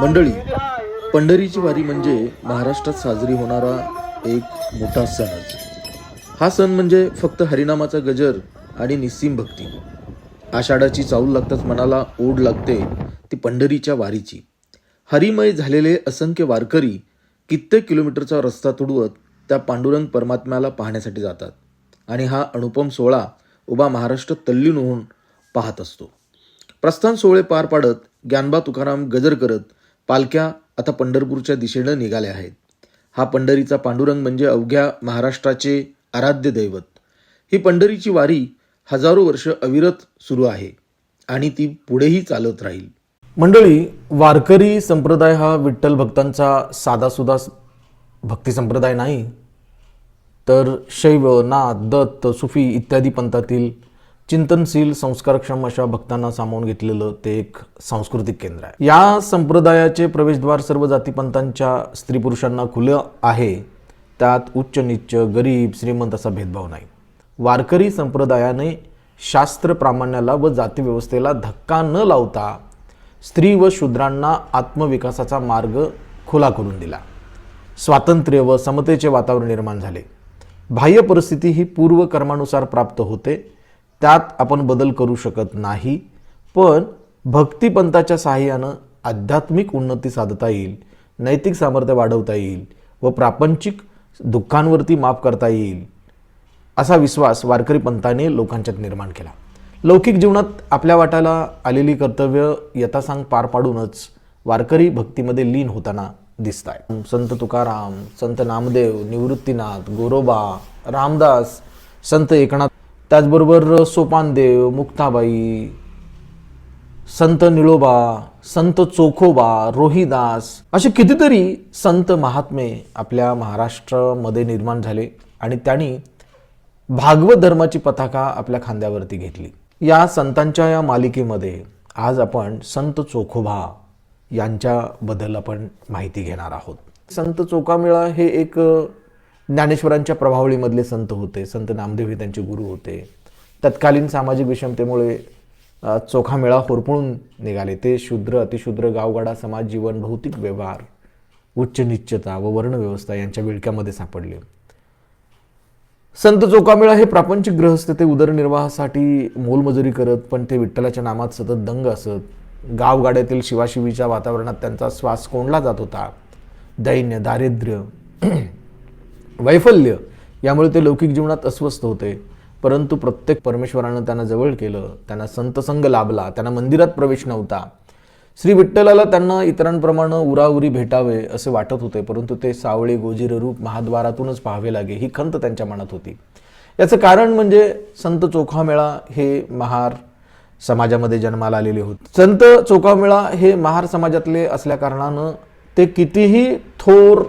मंडळी पंढरीची वारी म्हणजे महाराष्ट्रात साजरी होणारा एक मोठा सणच हा सण म्हणजे फक्त हरिनामाचा गजर आणि निस्सीम भक्ती. आषाढाची चाऊल लागताच मनाला ओढ लागते ती पंढरीच्या वारीची. हरिमय झालेले असंख्य वारकरी कित्येक किलोमीटरचा रस्ता तुडवत त्या पांडुरंग परमात्म्याला पाहण्यासाठी जातात आणि हा अनुपम सोहळा उभा महाराष्ट्र तल्लीन होऊन पाहत असतो. प्रस्थान सोहळे पार पाडत ज्ञानबा तुकाराम गजर करत पालख्या आता पंढरपूरच्या दिशेनं निघाल्या आहेत. हा पंढरीचा पांडुरंग म्हणजे अवघ्या महाराष्ट्राचे आराध्य दैवत. ही पंढरीची वारी हजारो वर्ष अविरत सुरू आहे आणि ती पुढेही चालत राहील. मंडळी वारकरी संप्रदाय हा विठ्ठल भक्तांचा साधासुधा भक्ती संप्रदाय नाही. तर शैव नाथ दत्त सुफी इत्यादी पंथातील चिंतनशील संस्कारक्षम अशा भक्तांना सामावून घेतलेलं ते एक सांस्कृतिक केंद्र आहे. या संप्रदायाचे प्रवेशद्वार सर्व जातीपंथांच्या स्त्री पुरुषांना खुलं आहे. त्यात उच्च निच्च गरीब श्रीमंत असा भेदभाव नाही. वारकरी संप्रदायाने शास्त्र प्रामाण्याला व जातीव्यवस्थेला धक्का न लावता स्त्री व शूद्रांना आत्मविकासाचा मार्ग खुला करून दिला. स्वातंत्र्य व समतेचे वातावरण निर्माण झाले. बाह्य परिस्थिती ही पूर्व कर्मानुसार प्राप्त होते. त्यात आपण बदल करू शकत नाही. पण भक्तिपंथाच्या सहाय्यानं आध्यात्मिक उन्नती साधता येईल नैतिक सामर्थ्य वाढवता येईल व प्रापंचिक दुःखांवरती माफ करता येईल असा विश्वास वारकरी पंथाने लोकांच्यात निर्माण केला. लौकिक जीवनात आपल्या वाटाला आलेली कर्तव्य यथासांग पार पाडूनच वारकरी भक्तीमध्ये लीन होताना दिसत आहे संत तुकाराम संत नामदेव निवृत्तीनाथ गोरोबा रामदास संत एकनाथ त्याचबरोबर सोपानदेव मुक्ताबाई संत निळोबा संत चोखोबा रोहिदास असे कितीतरी संत महात्मे आपल्या महाराष्ट्रामध्ये निर्माण झाले आणि त्यांनी भागवत धर्माची पताका आपल्या खांद्यावरती घेतली. या संतांच्या या मालिकेमध्ये आज आपण संत चोखोबा यांच्याबद्दल आपण माहिती घेणार आहोत. संत चोखामेळा हे एक ज्ञानेश्वरांच्या प्रभावळीमधले संत होते. संत नामदेव हे त्यांचे गुरु होते. तत्कालीन सामाजिक विषमतेमुळे चोखामेळा होरपळून निघाले. ते शूद्र अतिशूद्र गावगाडा समाज जीवन भौतिक व्यवहार उच्च निश्चता व वर्णव्यवस्था यांच्या विळक्यामध्ये सापडले. संत चोकामेळा हे प्रापंचिक ग्रहस्थ ते उदरनिर्वाहासाठी मोलमजुरी करत पण ते विठ्ठलाच्या नामात सतत दंग असत. गावगाड्यातील शिवाशिवीच्या वातावरणात त्यांचा श्वास कोंडला जात होता. दैन्य दारिद्र्य वैफल्य. यामुळे ते लौकिक जीवनात अस्वस्थ होते. परंतु प्रत्येक परमेश्वरानं त्यांना जवळ केलं. त्यांना संतसंग लाभला. त्यांना मंदिरात प्रवेश नव्हता. श्री विठ्ठलाला त्यांना इतरांप्रमाणे उराउरी भेटावे असे वाटत होते. परंतु ते सावळे गोजीर रूप महाद्वारातूनच पाहावे लागे ही खंत त्यांच्या मनात होती. याचं कारण म्हणजे संत चोखामेळा हे महार समाजामध्ये जन्माला आलेले होते. संत चोखामेळा हे महार समाजातले असल्या कारणानं ते कितीही थोर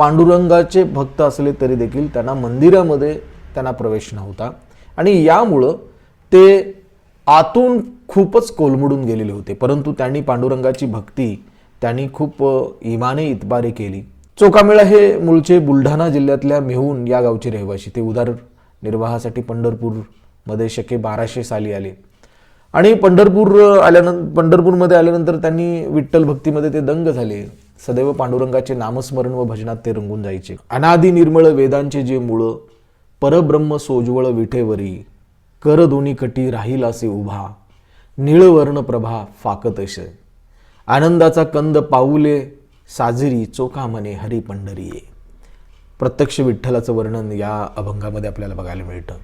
पांडुरंगाचे भक्त असले तरी देखील त्यांना मंदिरामध्ये त्यांना प्रवेश नव्हता. आणि यामुळं ते आतून खूपच कोलमडून गेलेले होते. परंतु त्यांनी पांडुरंगाची भक्ती त्यांनी खूप इमाने इतबारे केली. चोकामेळा हे मूळचे बुलढाणा जिल्ह्यातल्या मेहून या गावचे रहिवासी. ते उदार निर्वाहासाठी पंढरपूरमध्ये शके बाराशे साली आले. आणि पंढरपूर आल्यानंतर पंढरपूरमध्ये आल्यानंतर त्यांनी विठ्ठल भक्तीमध्ये ते दंग झाले. सदैव पांडुरंगाचे नामस्मरण व भजनात ते रंगून जायचे. अनादि निर्मळ वेदांचे जे मूळ परब्रह्म सोज्वळ विठेवरी कर दोन्ही कटी राहील असे उभा निळवर्ण प्रभा फाकतश आनंदाचा कंद पाऊले साजरी चोखा म्हणे हरी पंढरी प्रत्यक्ष विठ्ठलाचं वर्णन या अभंगामध्ये आपल्याला बघायला मिळतं.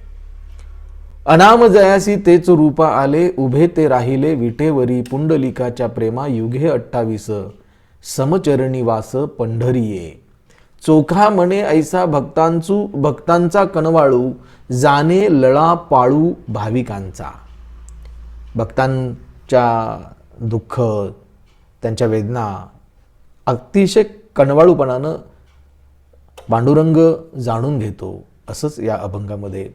अनाम जयासी तेच रूपा आले उभे ते राहिले विठेवरी पुंडलिकाच्या प्रेमा युगे अठ्ठावीस. समचरणीवास पंढरीये. चोखा म्हणे ऐसा भक्तांचू भक्तांचा कणवाळू जाणे लळा पाळू भाविकांचा. भक्तांच्या दुःख त्यांच्या वेदना अतिशय कणवाळूपणानं पांडुरंग जाणून घेतो असंच या अभंगामध्ये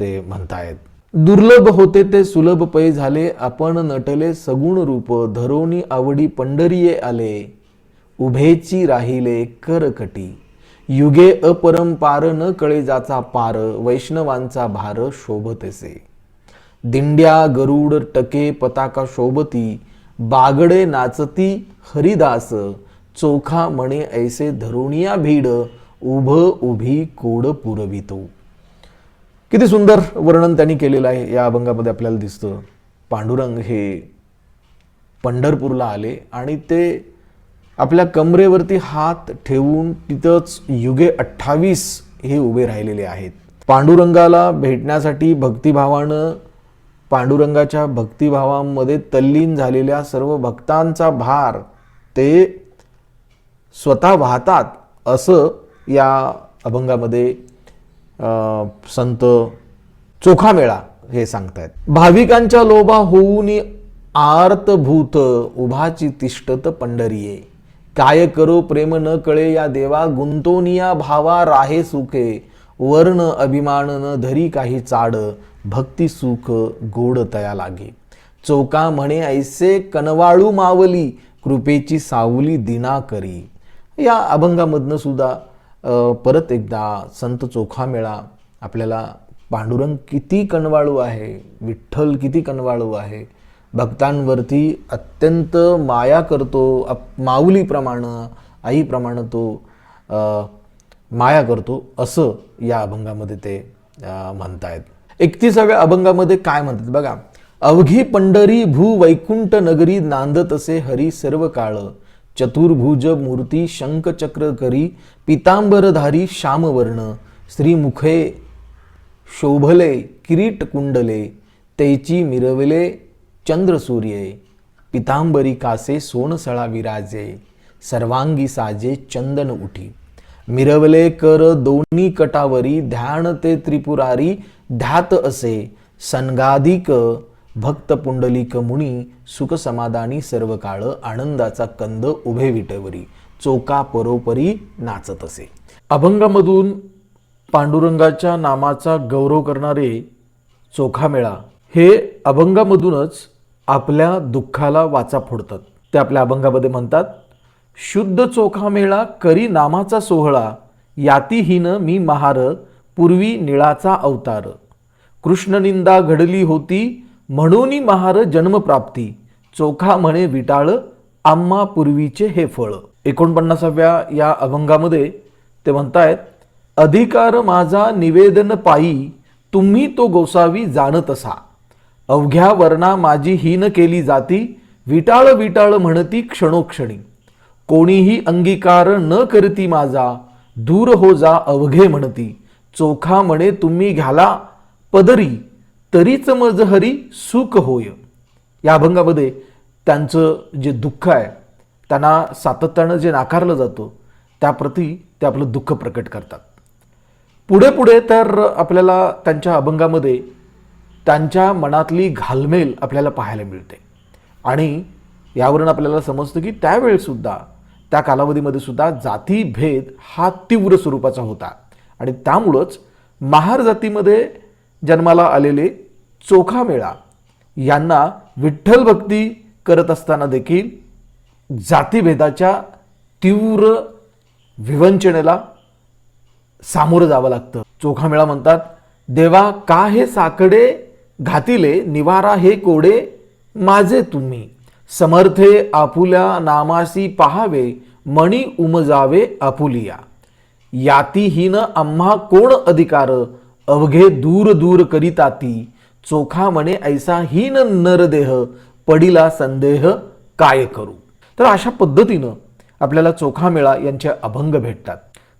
ते म्हणतायत. दुर्लभ होते ते सुलभ पै झाले आपण नटले सगुण रूप धरोनी आवडी पंढरीये आले. उभेची राहिले करकटी. युगे अपरंपार न कळे जाचा पार वैष्णवांचा भार शोभतेसे. दिंड्या गरुड टके पताका शोभती बागडे नाचती हरिदास चोखा म्हणे ऐसे धरुणिया भीड उभ उभी कोड पुरवितो. किती सुंदर वर्णन त्यांनी केलेलं आहे या अभंगामध्ये आपल्याला दिसतं. पांडुरंग हे पंढरपूरला आले आणि ते आपल्या कमरेवरती हात ठेवून तिथंच युगे अठ्ठावीस हे उभे राहिलेले आहेत. पांडुरंगाला भेटण्यासाठी भक्तिभावानं पांडुरंगाच्या भक्तिभावामध्ये तल्लीन झालेल्या सर्व भक्तांचा भार ते स्वतः वाहतात असं या अभंगामध्ये संत संत चोखामेळा हे सांगतायत. भाविकांच्या लोभा होऊन आर्तभूत उभाची तिष्ठत पंढरीये. काय करो प्रेम न कळे या देवा गुंतोनिया भावा राहे सुखे. वर्ण अभिमान न धरी काही चाड भक्ती सुख गोड तया लागे. चौका म्हणे ऐसे कनवाळू मावली कृपेची सावली दिना करी. या अभंगामधनं सुद्धा परत एकदा संत चोखामेळा आपल्याला पांडुरंग किती कणवाळू आहे विठ्ठल किती कणवाळू आहे भक्तांवरती अत्यंत माया करतो अप- माऊलीप्रमाणे आईप्रमाणे तो माया करतो असं या अभंगामध्ये ते म्हणतायत. एकतीसाव्या अभंगामध्ये काय म्हणतात? बघा अवघी पंढरी भू वैकुंठ नगरी नांदत असे हरी सर्व काळ. चतुर्भुज मूर्ती शंखचक्र करी पितांबरधारी श्यामवर्ण श्रीमुखे शोभले किरीट कुंडले तेची मिरवले चंद्रसूर्ये पितांबरी कासे सोनसळा विराजे सर्वांगी साजे चंदन उठी. मिरवले कर दोन्ही कटावरी ध्यान ते त्रिपुरारी ध्यात असे सनगाधिक भक्त पुंडलिक मुनी सुख समाधानी सर्व काळ आनंदाचा कंद उभे विटेवरी चोका परोपरी नाचत असे. अभंगामधून पांडुरंगाच्या नामाचा गौरव करणारे चोखामेळा हे अभंगामधूनच आपल्या दुःखाला वाचा फोडतात. ते आपल्या अभंगामध्ये म्हणतात शुद्ध चोखामेळा करी नामाचा सोहळा यातीहीन मी महार पूर्वी निळाचा अवतार. कृष्णनिंदा घडली होती म्हणून महार जन्मप्राप्ती. चोखा म्हणे विटाळ आम्हा पूर्वीचे हे फळ. एकोणपन्नासाव्या या अभंगामध्ये ते म्हणतायत अधिकार माझा निवेदन पायी तुम्ही तो गोसावी जाणत असा. अवघ्या वर्णा माझी हीन केली जाती विटाळ विटाळ म्हणती क्षणोक्षणी. कोणीही अंगीकार न करती माझा दूर हो जा अवघे म्हणती. चोखा म्हणे तुम्ही घ्याला पदरी. तरीच मज हरी सुख होय. या अभंगामध्ये त्यांचं जे दुःख आहे त्यांना सातत्यानं जे नाकारलं जातं त्याप्रती ते आपलं दुःख प्रकट करतात. पुढे पुढे तर आपल्याला त्यांच्या अभंगामध्ये त्यांच्या मनातली घालमेल आपल्याला पाहायला मिळते. आणि यावरून आपल्याला समजतं की त्यावेळेसुद्धा त्या कालावधीमध्ये सुद्धा जातीभेद हा तीव्र स्वरूपाचा होता. आणि त्यामुळंच महार जातीमध्ये जन्माला आलेले चोखा मेळा यांना विठ्ठल भक्ती करत असताना देखील जातीभेदाच्या तीव्र विवंचनेला सामोरं जावं लागतं. चोखा मेळा म्हणतात देवा का हे साकडे घातिले निवारा हे कोडे माझे तुम्ही? समर्थे आपुल्या नामासी पहावे मणी उमजावे आपुलिया. यातीहीन आम्हा कोण अधिकार? अवघे दूर दूर करीताती चोखा म्हणे ऐसा हीन नरदेह पडिला संदेह काय करू? तर अशा पद्धतीनं आपल्याला चोखामेळा यांचे अभंग भेटतात.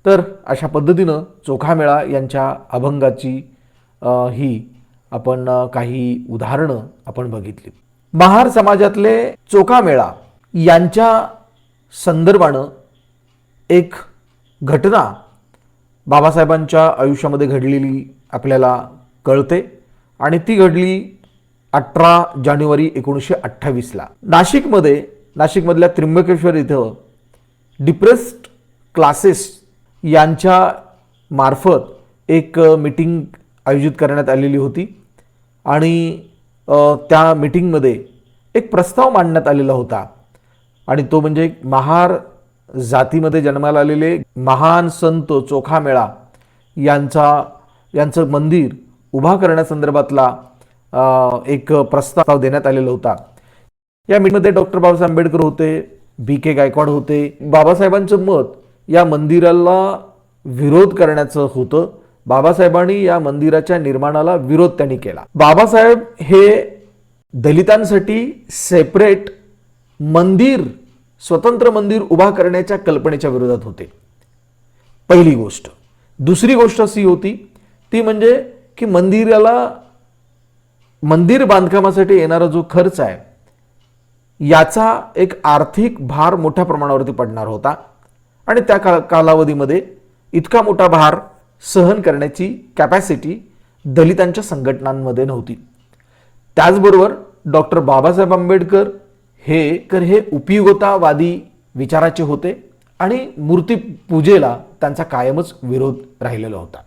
तर अशा पद्धतीनं चोखामेळा यांच्या अभंगाची ही आपण काही उदाहरणं आपण बघितली. महार समाजातले चोखामेळा यांच्या संदर्भानं एक घटना बाबासाहेबांच्या आयुष्यामध्ये घडलेली आपल्याला कळते. आणि ती घडली अठरा जानेवारी एकोणीसशे अठ्ठावीसला नाशिकमध्ये नाशिकमधल्या त्र्यंबकेश्वर इथं डिप्रेस्ड क्लासेस यांच्या मार्फत एक मीटिंग आयोजित करण्यात आलेली होती आणि त्या मीटिंगमध्ये एक प्रस्ताव मांडण्यात आलेला होता. आणि तो म्हणजे महार जातीमध्ये जन्माला आलेले महान संत चोखामेळा यांचा यांचं मंदिर उभा करण्यासंदर्भातला एक प्रस्ताव देण्यात आलेला होता. या मीटमध्ये डॉक्टर बाबासाहेब आंबेडकर होते बी के गायकवाड होते. बाबासाहेबांचं मत या मंदिराला विरोध करण्याचं होतं. बाबासाहेबांनी या मंदिराच्या निर्माणाला विरोध त्यांनी केला. बाबासाहेब हे दलितांसाठी सेपरेट मंदिर स्वतंत्र मंदिर उभा करण्याच्या कल्पनेच्या विरोधात होते. पहिली गोष्ट. दुसरी गोष्ट अशी होती ती म्हणजे की मंदिराला मंदिर बांधकामासाठी येणारा जो खर्च आहे याचा एक आर्थिक भार मोठ्या प्रमाणावरती पडणार होता. आणि त्या का कालावधीमध्ये इतका मोठा भार सहन करण्याची कॅपॅसिटी दलितांच्या संघटनांमध्ये नव्हती. त्याचबरोबर डॉक्टर बाबासाहेब आंबेडकर हे कर हे उपयोगतावादी विचाराचे होते आणि मूर्तीपूजेला त्यांचा कायमच विरोध राहिलेला होता.